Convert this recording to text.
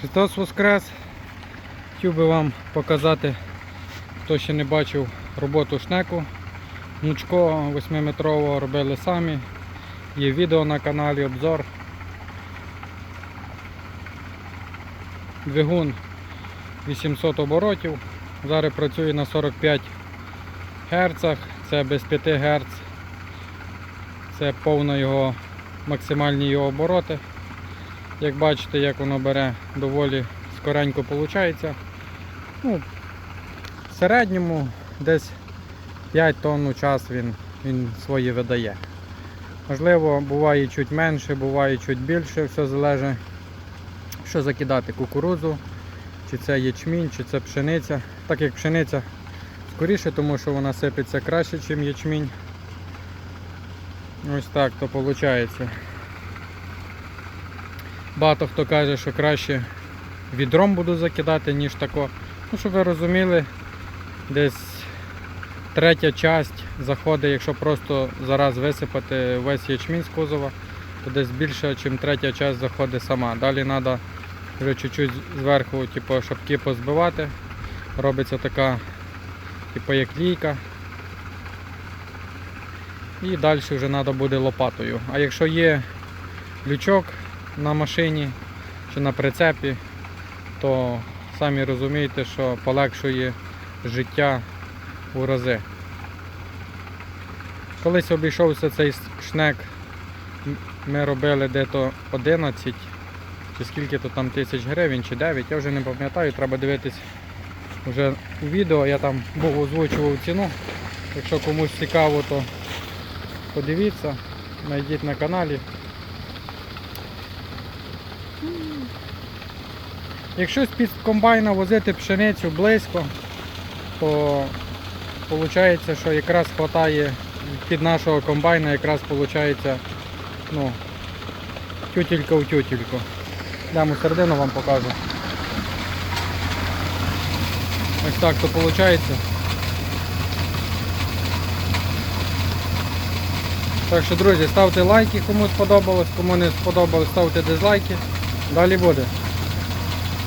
Христос Воскрес! Хотів би вам показати, хто ще не бачив роботу шнеку. Гнучко 8-метрового робили самі. Є відео на каналі, обзор. Двигун 800 оборотів. Зараз працює на 45 Гц, це без 5 Гц. Це повно його максимальні його обороти. Як бачите, як воно бере, доволі скоренько виходить. Ну, в середньому десь 5 тонн у час він, він свої видає. Можливо, буває чуть менше, буває чуть більше, все залежить, що закидати кукурудзу, чи це ячмінь, чи це пшениця. Так як пшениця скоріше, тому що вона сипеться краще, ніж ячмінь. Ось так то виходить. Багато хто каже, що краще відром буду закидати, ніж тако. Ну, щоб ви розуміли, десь третя часть заходить, якщо просто зараз висипати весь ячмінь з кузова, то десь більше, ніж третя часть заходить сама. Далі треба вже чуть-чуть зверху типу, шапки позбивати. Робиться така, типу, як лійка. І далі вже треба буде лопатою. А якщо є лючок на машині чи на прицепі, то самі розумієте, що полегшує життя у рази. Колись обійшовся цей шнек, ми робили дето 11 чи скільки то там тисяч гривень, чи 9, я вже не пам'ятаю, треба дивитись вже у відео, я там був озвучував ціну. Якщо комусь цікаво, то подивіться, знайдіть на каналі. Якщо з-під комбайна возити пшеницю близько, то виходить, що якраз вистачає під нашого комбайна, якраз виходить ну, тютелька в тютельку. Дам середину вам покажу. Ось так то виходить. Так що, друзі, ставте лайки, кому сподобалось, кому не сподобалось, ставте дизлайки. Далі буде.